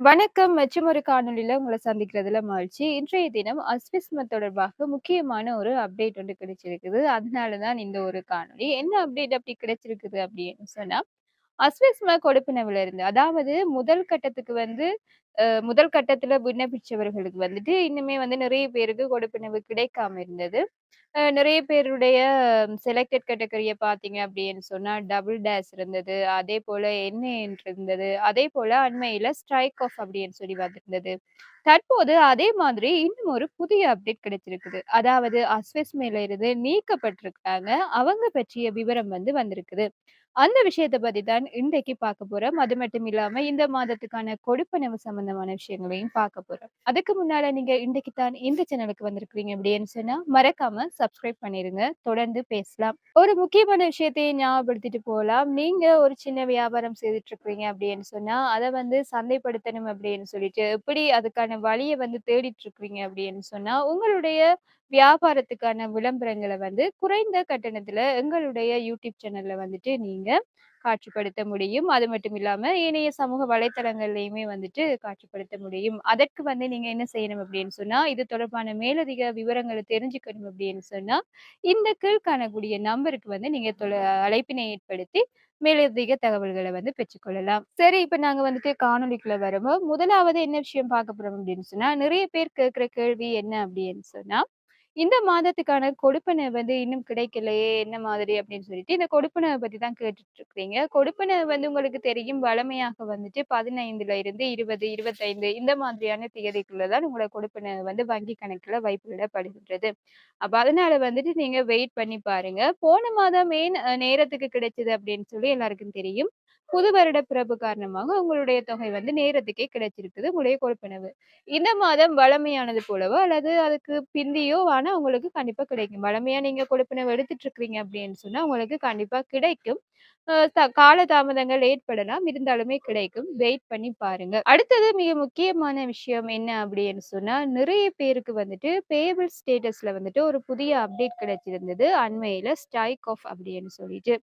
வணக்கம். மற்றும் ஒரு காணொளியில உங்களை சந்திக்கிறதுல மகிழ்ச்சி. இன்றைய தினம் அஸ்விஸ்ம தொடர்பாக முக்கியமான ஒரு அப்டேட் ஒன்று கிடைச்சிருக்குது. அதனால தான் இந்த ஒரு காணொளி. என்ன அப்டேட் அப்படி கிடைச்சிருக்குது அப்படின்னு சொன்னா, அஸ்விஸ்ம கொடுப்பனவுல இருந்து அதாவது முதல் கட்டத்துக்கு வந்து முதல் கட்டத்துல விண்ணப்பிச்சவர்களுக்கு வந்துட்டு இன்னுமே வந்து நிறைய பேருக்கு கொடுப்பனவு கிடைக்காம இருந்தது. நிறைய பேருடைய செலக்டட் கேட்டகரிய பார்த்தீங்க அப்படின்னு சொன்னா, டபுள் டேஷ் இருந்தது. அதே போல என்ன இருந்தது. அதே போல அண்மையில ஸ்ட்ரைக் ஆஃப் அப்படின்னு சொல்லி வந்திருந்தது. தற்போது அதே மாதிரி இன்னும் ஒரு புதிய அப்டேட் கிடைச்சிருக்குது. அதாவது அஸ்விஸ்மேல இருந்து நீக்கப்பட்டிருக்காங்க. அவங்க பற்றிய விவரம் வந்து வந்திருக்குது. அந்த விஷயத்தை பத்தி தான் இன்றைக்கு பார்க்க போறோம். அது மட்டும் இல்லாம இந்த மாதத்துக்கான கொடுப்பனவு சம்பந்தமான விஷயங்களையும் பார்க்க போறோம். அதுக்கு முன்னால நீங்க இன்றைக்கு தான் இந்த சேனலுக்கு வந்திருக்கிறீங்க அப்படின்னு சொன்னா, மறக்காம சப்ஸ்கிரைப் பண்ணிருங்க. தொடர்ந்து பேசலாம். ஒரு முக்கியமான விஷயத்தையும் ஞாபகப்படுத்திட்டு போகலாம் நீங்க ஒரு சின்ன வியாபாரம் செய்துட்டு இருக்கிறீங்க அப்படின்னு சொன்னா, அதை வந்து சந்தைப்படுத்தணும் அப்படின்னு சொல்லிட்டு, எப்படி அதுக்கான வழியை வந்து தேடிட்டு இருக்கிறீங்க அப்படின்னு சொன்னா, உங்களுடைய வியாபாரத்துக்கான விளம்பரங்களை வந்து குறைந்த கட்டணத்துல எங்களுடைய யூடியூப் சேனல்ல வந்துட்டு நீங்க காட்சிப்படுத்த முடியும். அது மட்டும் இல்லாம ஏனைய சமூக வலைத்தளங்கள்லயுமே வந்துட்டு காட்சிப்படுத்த முடியும். அதற்கு வந்து நீங்க என்ன செய்யணும் அப்படின்னு சொன்னா, இது தொடர்பான மேலதிக விவரங்களை தெரிஞ்சுக்கணும் அப்படின்னு சொன்னா, இந்த கீழ் காணக்கூடிய நம்பருக்கு வந்து நீங்க அழைப்பினை ஏற்படுத்தி மேலதிக தகவல்களை வந்து பெற்றுக்கொள்ளலாம். சரி, இப்ப நாங்க வந்துட்டு காணொலிக்குள்ள வரும்போது முதலாவது என்ன விஷயம் பார்க்க போறோம் அப்படின்னு சொன்னா, நிறைய பேர் கேட்கிற கேள்வி என்ன அப்படின்னு சொன்னா, இந்த மாதத்துக்கான கொடுப்பனை வந்து இன்னும் கிடைக்கலையே! என்ன மாதிரி அப்படின்னு சொல்லிட்டு, இந்த கொடுப்பனவ பத்தி தான் கேட்டுட்டு இருக்கிறீங்க. கொடுப்பனை வந்து உங்களுக்கு தெரியும் வழமையாக வந்துட்டு 15ல இருந்து 20, 25 இந்த மாதிரியான தேதிக்குள்ள தான் உங்களோட கொடுப்பனை வந்து வங்கி கணக்குல வைப்பிடப்படுகின்றது. அப்ப அதனால வந்துட்டு நீங்க வெயிட் பண்ணி பாருங்க. போன மாதம் ஏன் நேரத்துக்கு கிடைச்சது அப்படின்னு சொல்லி எல்லாருக்கும் தெரியும். புது வருட பிறப்பு காரணமாக உங்களுடைய தொகை வந்து நேரத்துக்கே கிடைச்சிருக்குது. உங்களுடைய கொடுப்பனவு. இந்த மாதம் வழமையானது போலவோ அல்லது அதுக்கு பிந்தியோ ஆனா உங்களுக்கு கண்டிப்பா கிடைக்கும். வழமையா நீங்க கொடுப்பனவு எடுத்துட்டு இருக்கிறீங்க அப்படின்னு சொன்னா, உங்களுக்கு கண்டிப்பா கிடைக்கும். அ த கால தாமதங்கள் ஏற்படலாம். இருந்தாலுமே கிடைக்கும். வெயிட் பண்ணி பாருங்க. அடுத்தது மிக முக்கியமான விஷயம் என்ன அப்படின்னு சொன்னா, நிறைய பேருக்கு வந்துட்டு பேபிள் ஸ்டேட்டஸ்ல வந்துட்டு ஒரு புதிய அப்டேட் கிடைச்சிருந்தது. அண்மையில ஸ்ட்ரைக் ஆஃப் அப்படின்னு சொல்லிட்டு.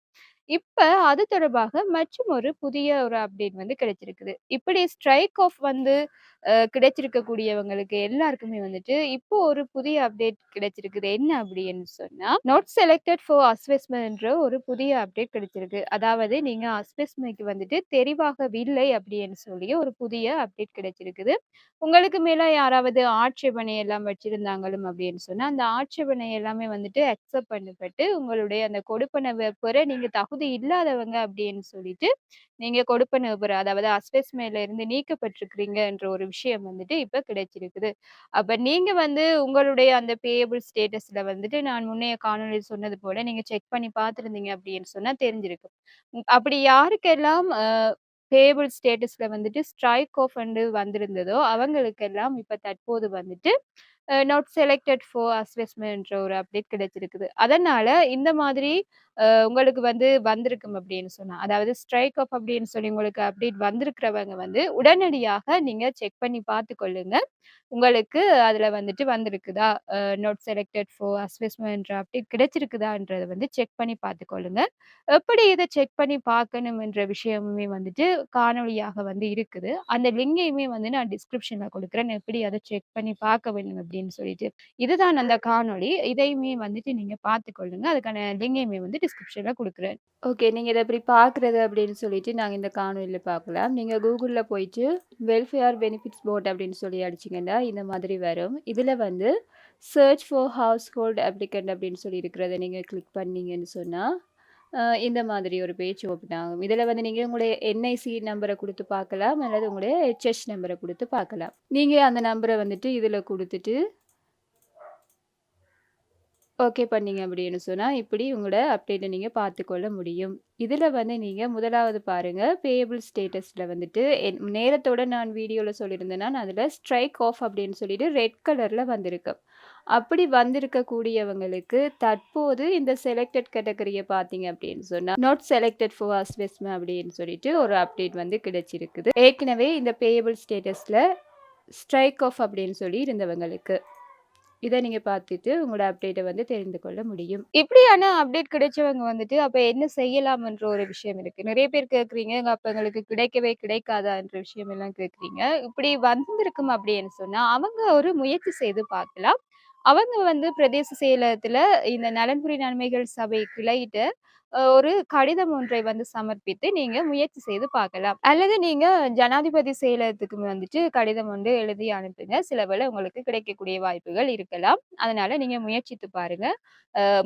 இப்ப அது தொடர்பாக மற்றும் ஒரு புதிய ஒரு அப்டேட் வந்து கிடைச்சிருக்குது. இப்படி ஸ்ட்ரைக் ஆஃப் வந்து அ கிடைச்சிருக்கக்கூடியவங்களுக்கு எல்லாருக்குமே வந்துட்டு, இப்போ ஒரு புதிய அப்டேட் கிடைச்சிருக்குது. என்ன அப்படின்னு சொன்னா, நாட் செலக்டட் ஃபார் அஸ்வெஸ்ட்மென்ட் என்ற ஒரு புதிய அப்டேட் கிடைச்சிருக்கு. அதாவது நீங்க அஸ்வெஸ்மைக்கு வந்துட்டு தெரிவாகவில்லை அப்படின்னு சொல்லி ஒரு புதிய அப்டேட் கிடைச்சிருக்குது. உங்களுக்கு மேல யாராவது ஆட்சேபனை எல்லாம் வச்சிருந்தாங்களும் அப்படின்னு சொன்னா, அந்த ஆட்சேபனை எல்லாமே வந்துட்டு அக்செப்ட் பண்ணப்பட்டு, உங்களுடைய அந்த கொடுப்பனவ பெற நீங்க தகுதி இல்லாதவங்க அப்படின்னு சொல்லிட்டு, நீங்க கொடுப்பனவு பெற அதாவது அஸ்வெஸ்ட்மென்ட்ல இருந்து நீக்கப்பட்டிருக்கிறீங்க என்ற ஒரு விஷயம் வந்துட்டு இப்ப கிடைச்சிருக்குது. அப்ப நீங்க வந்து உங்களுடைய அந்த பேயபிள் ஸ்டேட்டஸ்ல வந்துட்டு நான் முன்னைய காணொலியில் சொன்னது போல நீங்க செக் பண்ணி பார்த்திருந்தீங்க அப்படின்னு சொன்னா தெரிஞ்சிருக்கும். அப்படி யாருக்கெல்லாம் பேபிள் ஸ்டேட்டஸில் ஸ்டேட்டஸ்ல வந்துட்டு ஸ்ட்ரைக் ஆஃப் வந்து வந்திருந்ததோ, அவங்களுக்கெல்லாம் இப்ப தற்போது வந்துட்டு நாட் செலக்டட் ஃபார் அஸ்வெஸ்ட்மென்ட் ஒரு அப்டேட் கிடைச்சிருக்குது. அதனால இந்த மாதிரி உங்களுக்கு வந்து வந்திருக்கும் அப்படின்னு சொன்னா, அதாவது ஸ்ட்ரைக் ஆஃப் அப்படின்னு சொல்லி உங்களுக்கு அப்டேட் வந்திருக்கிறவங்க வந்து உடனடியாக நீங்க செக் பண்ணி பார்த்துக்கொள்ளுங்க. உங்களுக்கு அதுல வந்துட்டு வந்திருக்குதா? Note not selected for investment update கிடைச்சிருக்குதான்றதை வந்து செக் பண்ணி பார்த்துக்கொள்ளுங்க. எப்படி இதை செக் பண்ணி பார்க்கணும் என்ற விஷயமுமே வந்துட்டு காணொளியாக வந்து இருக்குது. அந்த லிங்கையுமே வந்து நான் டிஸ்கிரிப்ஷன்ல கொடுக்குறேன் எப்படி அதை செக் பண்ணி பார்க்க வேண்டும் அப்படின்னு சொல்லிட்டு. இதுதான் அந்த காணொளி. இதையுமே வந்துட்டு நீங்க பார்த்துக்கொள்ளுங்க. அதுக்கான லிங்கையுமே வந்து டிஸ்கிரிப்ஷன்ல கொடுக்குறேன் ஓகே. நீங்க இதை எப்படி பார்க்குறது அப்படின்னு சொல்லிட்டு நாங்க இந்த காணொலியில் பார்க்கலாம். நீங்க கூகுளில் போயிட்டு வெல்ஃபேர் பெனிஃபிட்ஸ் போர்ட் அப்படின்னு சொல்லி அடிச்சீங்கன்னா, இந்த மாதிரி வரும். இதுல வந்து search for household applicant அப்படின்னு சொல்லி இருக்கிறத நீங்கள் கிளிக் பண்ணீங்கன்னு சொன்னால் இந்த மாதிரி ஒரு பேஜ் ஓப்பன் ஆகும். இதில் வந்து நீங்கள் உங்களுடைய என்ஐசி நம்பரை கொடுத்து பார்க்கலாம். அல்லது உங்களுடைய ஹெச்எஸ் நம்பரை கொடுத்து பார்க்கலாம். நீங்கள் அந்த நம்பரை வந்துட்டு இதில் கொடுத்துட்டு ஓகே பண்ணிங்க அப்படின்னு சொன்னால் இப்படி உங்களோட அப்டேட்டை நீங்கள் பார்த்துக்கொள்ள முடியும். இதில் வந்து நீங்கள் முதலாவது பாருங்கள் பேயபிள் ஸ்டேட்டஸில் வந்துட்டு என் நேரத்தோட நான் வீடியோவில் சொல்லியிருந்தேன்னா, அதில் ஸ்ட்ரைக் ஆஃப் அப்படின்னு சொல்லிட்டு ரெட் கலரில் வந்திருக்கு. அப்படி வந்திருக்கக்கூடியவங்களுக்கு தற்போது இந்த செலக்டட் கேட்டகரியை பார்த்தீங்க அப்படின்னு சொன்னால் நாட் செலக்டட் ஃபார் அஸ்வெஸ்ட்மென்ட் அப்படின்னு சொல்லிட்டு ஒரு அப்டேட் வந்து கிடைச்சிருக்குது. ஏற்கனவே இந்த பேயபிள் ஸ்டேட்டஸில் ஸ்ட்ரைக் ஆஃப் அப்படின்னு சொல்லி இருந்தவங்களுக்கு. இதை நீங்கள் பார்த்துட்டு உங்களோட அப்டேட்டை வந்து தெரிந்து கொள்ள முடியும். இப்படியான அப்டேட் கிடைச்சவங்க வந்துட்டு, அப்போ என்ன செய்யலாம்ன்ற ஒரு விஷயம் இருக்குது நிறைய பேர் கேட்குறீங்க அப்போ எங்களுக்கு கிடைக்கவே கிடைக்காதான்ற விஷயம் எல்லாம் கேட்குறீங்க இப்படி வந்திருக்கும் அப்படின்னு சொன்னால் அவங்க ஒரு முயற்சி செய்து பார்க்கலாம். அவங்க வந்து பிரதேச செயலகத்துல இந்த நலன்புரி நன்மைகள் சபை கிளையிட்ட ஒரு கடிதம் ஒன்றை வந்து சமர்ப்பித்து நீங்க முயற்சி செய்து பார்க்கலாம். அல்லது நீங்க ஜனாதிபதி செயலகத்துக்கு வந்துட்டு கடிதம் வந்து எழுதி அனுப்புங்க. சில வேளை உங்களுக்கு கிடைக்கக்கூடிய வாய்ப்புகள் இருக்கலாம். அதனால நீங்க முயற்சித்து பாருங்க.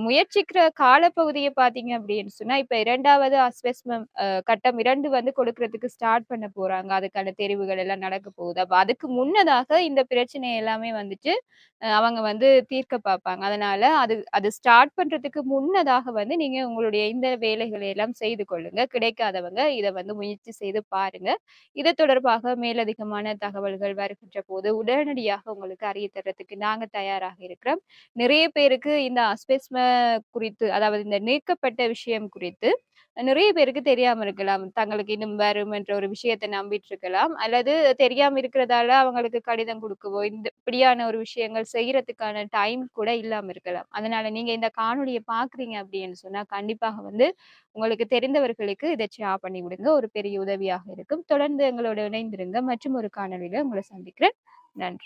முயற்சிக்கிற காலப்பகுதியை பார்த்தீங்க அப்படின்னு சொன்னா, இப்ப இரண்டாவது அஸ்வஸ்மம் கட்டம் இரண்டு வந்து கொடுக்கறதுக்கு ஸ்டார்ட் பண்ண போறாங்க. அதுக்கான தெரிவுகள் எல்லாம் நடக்க போகுது. அப்ப அதுக்கு முன்னதாக இந்த பிரச்சனை எல்லாமே வந்துட்டு அவங்க வந்து தீர்க்க பார்ப்பாங்க. அதனால அது அது ஸ்டார்ட் பண்றதுக்கு முன்னதாக வந்து நீங்க உங்களுடைய இந்த வேலைகளை எல்லாம் செய்து கொள்ளுங்க. கிடைக்காதவங்க இதை வந்து முயற்சி செய்து பாருங்க. இது தொடர்பாக மேலதிகமான தகவல்கள் வருகின்ற போது உடனடியாக உங்களுக்கு அறிய தர்றதுக்கு நாங்க தயாராக இருக்கிறோம். நிறைய பேருக்கு இந்த அஸ்பெஸ்ம குறித்து அதாவது இந்த நீக்கப்பட்ட விஷயம் குறித்து நிறைய பேருக்கு தெரியாம இருக்கலாம். தங்களுக்கு இன்னும் வரும் என்ற ஒரு விஷயத்தை நம்பிட்டு இருக்கலாம். அல்லது தெரியாம இருக்கிறதால அவங்களுக்கு கடிதம் கொடுக்கவோ இந்த இப்படியான ஒரு விஷயங்கள் செய்யறதுக்கான டைம் கூட இல்லாம இருக்கலாம். அதனால நீங்க இந்த காணொலியை பாக்குறீங்க அப்படின்னு சொன்னா, கண்டிப்பாக வந்து உங்களுக்கு தெரிந்தவர்களுக்கு இதை ஷேர் பண்ணி விடுங்க. ஒரு பெரிய உதவியாக இருக்கும். தொடர்ந்து எங்களோட இணைந்திருங்க. மற்றும் ஒரு காணொலியில உங்களை சந்திக்கிறேன். நன்றி.